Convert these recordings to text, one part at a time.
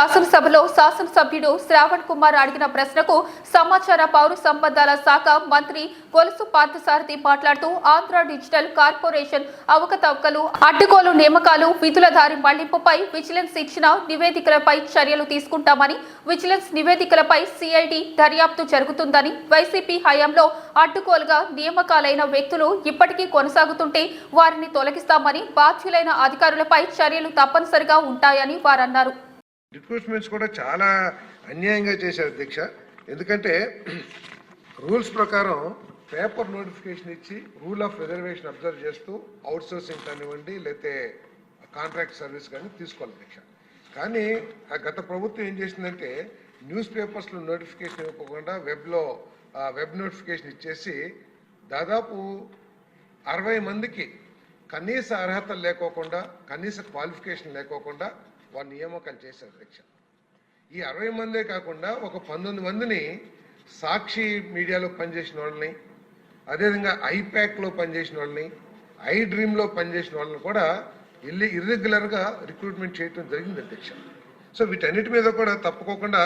శాసనసభలో శాసనసభ్యుడు శ్రావణ్ కుమార్ అడిగిన ప్రశ్నకు సమాచార పౌర సంబంధాల శాఖ మంత్రి కొలసు పార్థసారథి మాట్లాడుతూ ఆంధ్ర డిజిటల్ కార్పొరేషన్ అవకతవకలు అడ్డుకోలు నియామకాలు విధుల దారి మళ్ళింపుపై విజిలెన్స్ ఇచ్చిన నివేదికలపై చర్యలు తీసుకుంటామని విజిలెన్స్ నివేదికలపై సిఐడి దర్యాప్తు జరుగుతుందని వైసీపీ హయాంలో అడ్డుకోలుగా నియామకాలైన వ్యక్తులు ఇప్పటికీ కొనసాగుతుంటే వారిని తొలగిస్తామని బాధ్యులైన అధికారులపై చర్యలు తప్పనిసరిగా ఉంటాయని వారన్నారు. రిక్రూట్మెంట్స్ కూడా చాలా అన్యాయంగా చేశారు అధ్యక్ష ఎందుకంటే రూల్స్ ప్రకారం పేపర్ నోటిఫికేషన్ ఇచ్చి రూల్ ఆఫ్ రిజర్వేషన్ అబ్జర్వ్ చేస్తూ అవుట్ సోర్సింగ్ కానివ్వండి లేకపోతే కాంట్రాక్ట్ సర్వీస్ కానీ తీసుకోవాలి అధ్యక్ష కానీ ఆ గత ప్రభుత్వం ఏం చేసిందంటే న్యూస్ పేపర్స్లో నోటిఫికేషన్ ఇవ్వకుండా వెబ్లో వెబ్ నోటిఫికేషన్ ఇచ్చేసి దాదాపు అరవై మందికి కనీస అర్హతలు లేకోకుండా కనీస క్వాలిఫికేషన్ లేకోకుండా వారి నియామకాలు చేశారు అధ్యక్ష ఈ అరవై మందే కాకుండా ఒక పంతొమ్మిది మందిని సాక్షి మీడియాలో పనిచేసిన వాళ్ళని అదేవిధంగా ఐప్యాక్లో పనిచేసిన వాళ్ళని ఐ డ్రీమ్లో పనిచేసిన వాళ్ళని కూడా ఇల్లి ఇర్రెగ్యులర్గా రిక్రూట్మెంట్ చేయడం జరిగింది అధ్యక్ష సో వీటన్నిటి మీద కూడా తప్పుకోకుండా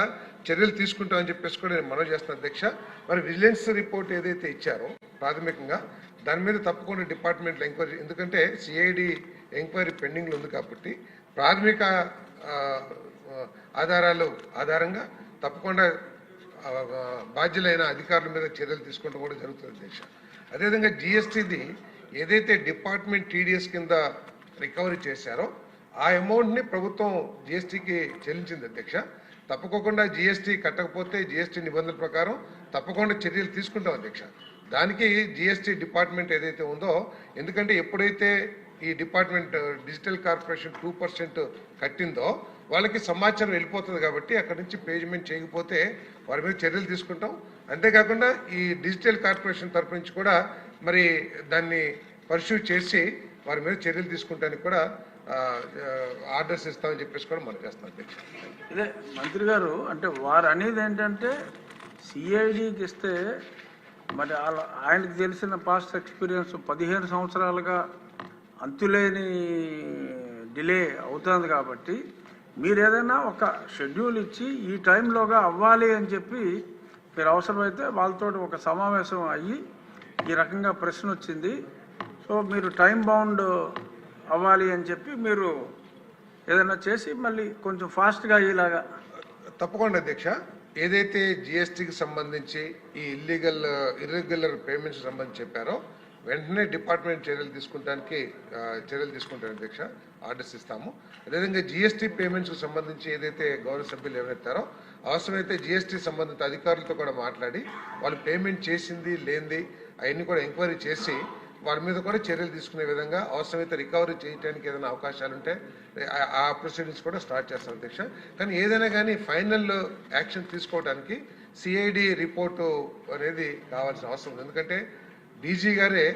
చర్యలు తీసుకుంటామని చెప్పేసి కూడా నేను మనవి చేస్తాను అధ్యక్ష మరి విజిలెన్స్ రిపోర్ట్ ఏదైతే ఇచ్చారో ప్రాథమికంగా దాని మీద తప్పకుండా డిపార్ట్మెంట్లో ఎంక్వైరీ ఎందుకంటే సిఐడి ఎంక్వైరీ పెండింగ్లో ఉంది కాబట్టి ప్రాథమిక ఆధారాలు ఆధారంగా తప్పకుండా బాధ్యులైన అధికారుల మీద చర్యలు తీసుకోవడం కూడా జరుగుతుంది అధ్యక్ష అదేవిధంగా జిఎస్టీది ఏదైతే డిపార్ట్మెంట్ టీడీఎస్ కింద రికవరీ చేశారో ఆ అమౌంట్ని ప్రభుత్వం జిఎస్టీకి చెల్లించింది అధ్యక్ష. తప్పకోకుండా జిఎస్టీ కట్టకపోతే జిఎస్టీ నిబంధనల ప్రకారం తప్పకుండా చర్యలు తీసుకుంటాం అధ్యక్ష. దానికి జిఎస్టీ డిపార్ట్మెంట్ ఏదైతే ఉందో ఎందుకంటే ఎప్పుడైతే ఈ department digital corporation two percent కట్టిందో వాళ్ళకి సమాచారం వెళ్ళిపోతుంది కాబట్టి అక్కడి నుంచి పేమెంట్ చేయకపోతే వారి మీద చర్యలు తీసుకుంటాం. అంతేకాకుండా ఈ డిజిటల్ కార్పొరేషన్ తరపు నుంచి కూడా మరి దాన్ని పర్సూ చేసి వారి మీద చర్యలు తీసుకుంటానికి కూడా ఆర్డర్స్ ఇస్తామని చెప్పేసి కూడా మనం చేస్తాం ఇదే మంత్రి గారు అంటే వారు అనేది ఏంటంటే సిఐడికి ఇస్తే మరి వాళ్ళ ఆయనకి తెలిసిన పాస్ట్ ఎక్స్పీరియన్స్ పదిహేను సంవత్సరాలుగా అంతులేని డిలే అవుతుంది కాబట్టి మీరు ఏదైనా ఒక షెడ్యూల్ ఇచ్చి ఈ టైంలోగా అవ్వాలి అని చెప్పి మీరు అవసరమైతే వాళ్ళతో ఒక సమావేశం అయ్యి ఈ రకంగా ప్రశ్న వచ్చింది. సో మీరు టైం బౌండ్ అవ్వాలి అని చెప్పి మీరు ఏదైనా చేసి మళ్ళీ కొంచెం ఫాస్ట్గా అయ్యేలాగా తప్పకుండా అధ్యక్ష. ఏదైతే జిఎస్టీకి సంబంధించి ఈ ఇల్లీగల్ ఇర్రెగ్యులర్ పేమెంట్స్ సంబంధించి చెప్పారో వెంటనే డిపార్ట్మెంట్ చర్యలు తీసుకుంటానికి చర్యలు తీసుకుంటాను అధ్యక్ష. ఆర్డర్స్ ఇస్తాము. అదేవిధంగా జిఎస్టీ పేమెంట్స్కి సంబంధించి ఏదైతే గౌరవ సభ్యులు ఏమైతారో అవసరమైతే జిఎస్టీ సంబంధిత అధికారులతో కూడా మాట్లాడి వాళ్ళు పేమెంట్ చేసింది లేనిది అవన్నీ కూడా ఎంక్వైరీ చేసి వారి మీద కూడా చర్యలు తీసుకునే విధంగా అవసరమైతే రికవరీ చేయడానికి ఏదైనా అవకాశాలు ఉంటే ఆ- ఆ ప్రొసీడింగ్స్ కూడా స్టార్ట్ చేస్తాం అధ్యక్ష. కానీ ఏదైనా కానీ ఫైనల్ యాక్షన్ తీసుకోవడానికి సిఐడి రిపోర్టు అనేది కావాల్సిన అవసరం ఉంది. ఎందుకంటే డీజీ గారే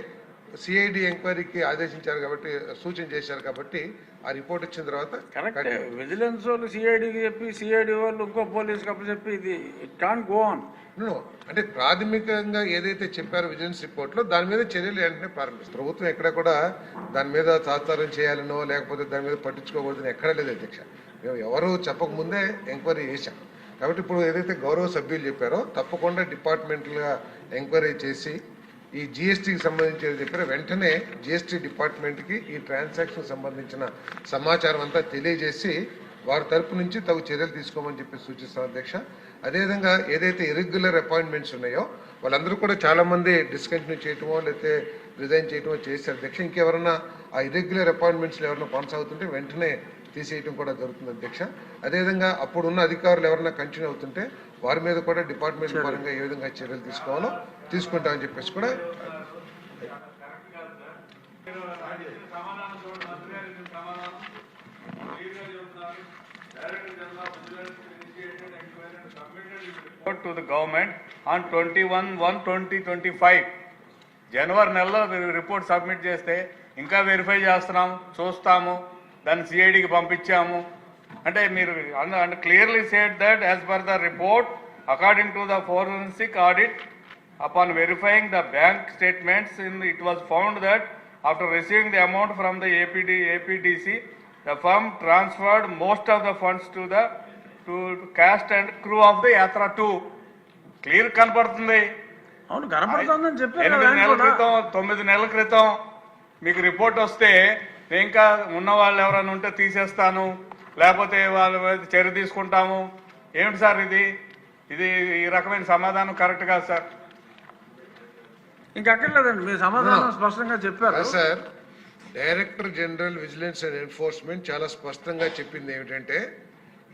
సిఐడి ఎంక్వైరీకి ఆదేశించారు కాబట్టి సూచన చేశారు కాబట్టి ఆ రిపోర్ట్ ఇచ్చిన తర్వాత కరెక్ట్. విజిలెన్స్ వాళ్ళు సిఐడికి చెప్పి సిఐడి వాళ్ళు ఇంకో పోలీస్కి అప్పు చెప్పి ఇది ఇట్ కాన్ గో ఆన్ అంటే ప్రాథమికంగా ఏదైతే చెప్పారో విజిలెన్స్ రిపోర్ట్లో దాని మీద చర్యలు వెంటనే ప్రారంభిస్తారు. ప్రభుత్వం ఎక్కడ కూడా దాని మీద తాత్సారం చేయాలనో లేకపోతే దాని మీద పట్టించుకోకూడదని ఎక్కడ లేదు అధ్యక్ష. మేము ఎవరు చెప్పక ముందే ఎంక్వైరీ చేశాం. కాబట్టి ఇప్పుడు ఏదైతే గౌరవ సభ్యులు చెప్పారో తప్పకుండా డిపార్ట్మెంట్లుగా ఎంక్వైరీ చేసి ఈ జిఎస్టీకి సంబంధించి చెప్పిన వెంటనే జిఎస్టీ డిపార్ట్మెంట్కి ఈ ట్రాన్సాక్షన్ సంబంధించిన సమాచారం అంతా తెలియజేసి వారి తరపు నుంచి తగు చర్యలు తీసుకోమని చెప్పి సూచిస్తాను అధ్యక్ష. అదేవిధంగా ఏదైతే ఇరెగ్యులర్ అపాయింట్మెంట్స్ ఉన్నాయో వాళ్ళందరూ కూడా చాలామంది డిస్కంటిన్యూ చేయటమో లేకపోతే రిజైన్ చేయటమో చేశారు అధ్యక్ష ఇంకెవరన్నా ఆ ఇరెగ్యులర్ అపాయింట్మెంట్స్లో ఎవరైనా కొనసాగుతుంటే వెంటనే తీసేయటం కూడా జరుగుతుంది అధ్యక్ష. అదేవిధంగా అప్పుడున్న అధికారులు ఎవరైనా కంటిన్యూ అవుతుంటే వారి మీద కూడా డిపార్ట్మెంట్ పరంగా ఏ విధంగా చర్యలు తీసుకోవాలో తీసుకుంటామని చెప్పేసి కూడా report to the government on 21 1 2025 జనవరి నెలలో రిపోర్ట్ సబ్మిట్ చేస్తే ఇంకా వెరిఫై చేస్తున్నాం చూస్తాము. దాన్ని సిఐడికి పంపించాము. అంటే మీరు అంటే clearly said that as per the report according to the forensic audit upon verifying the bank statements in it was found that after receiving the amount from the APD APDC the firm transferred most of the funds to the to cast and crew of the Yatra two clear కనపడుతుంది. అవును కనపడుతుందని కదా ఎనిమిది నెలల. క్రితం తొమ్మిది నెలల క్రితం మీకు రిపోర్ట్ వస్తే నేను ఇంకా ఉన్న వాళ్ళు ఎవరైనా ఉంటే తీసేస్తాను లేకపోతే వాళ్ళ మీద చర్య తీసుకుంటాము. ఏమిటి సార్ ఇది? ఇది ఈ రకమైన సమాధానం కరెక్ట్ కాదు సార్. ఇంకా అక్కర్లేదండి మీ సమాధానం స్పష్టంగా చెప్పారు. Sir director general vigilance and enforcement చాలా స్పష్టంగా చెప్పింది ఏమిటంటే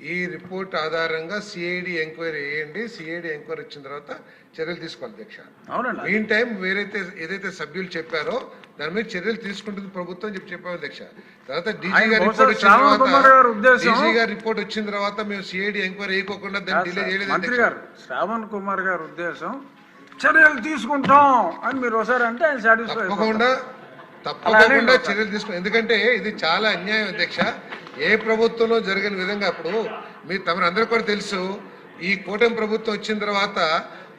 ఈ రిపోర్ట్ ఆధారంగా సిఐడి ఎంక్వైరీ వేయండి సిఐడి ఎంక్వైరీ వచ్చిన తర్వాత చర్యలు తీసుకోవాలి అధ్యక్ష. అవునండి. మీన్ టైం వేరైతే ఏదైతే సభ్యులు చెప్పారో దాని మీద చర్యలు తీసుకుంటుంది ప్రభుత్వం చెప్పి చెప్పాము అధ్యక్ష. తర్వాత డీజీ గారి రిపోర్ట్ వచ్చిన తర్వాత ఉద్దేశం- డీజీ గారి రిపోర్ట్ వచ్చిన తర్వాత మేము సిఐడి ఎంక్వైరీ వేయకోకుండా దాన్ని డిలే చేయలేదు శ్రావణ్ కుమార్ గారి ఉద్దేశం చర్యలు తీసుకుంటాం అని మీరు ఒకసారి అంటే ఆయన సాటిస్ఫై తప్పకుండా. చర్యలు తీసుకో ఎందుకంటే ఇది చాలా అన్యాయం అధ్యక్ష ఏ ప్రభుత్వంలో జరిగిన విధంగా అప్పుడు మీ తమరందరూ కూడా తెలుసు ఈ కూటమి ప్రభుత్వం వచ్చిన తర్వాత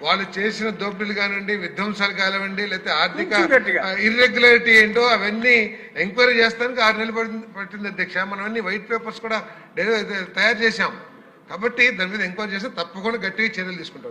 వాళ్ళు చేసిన దోపిడీలు కానివ్వండి విధ్వంసాలు కానివ్వండి లేకపోతే ఆర్థిక. ఇర్రెగ్యులారిటీ ఏంటో అవన్నీ ఎంక్వైరీ చేస్తానికి ఆరు నెలలు పట్టింది అధ్యక్ష మనం అన్ని వైట్ పేపర్స్ కూడా తయారు చేశాం కాబట్టి దాని మీద ఎంక్వైరీ చేస్తే తప్పకుండా గట్టిగా చర్యలు తీసుకుంటాం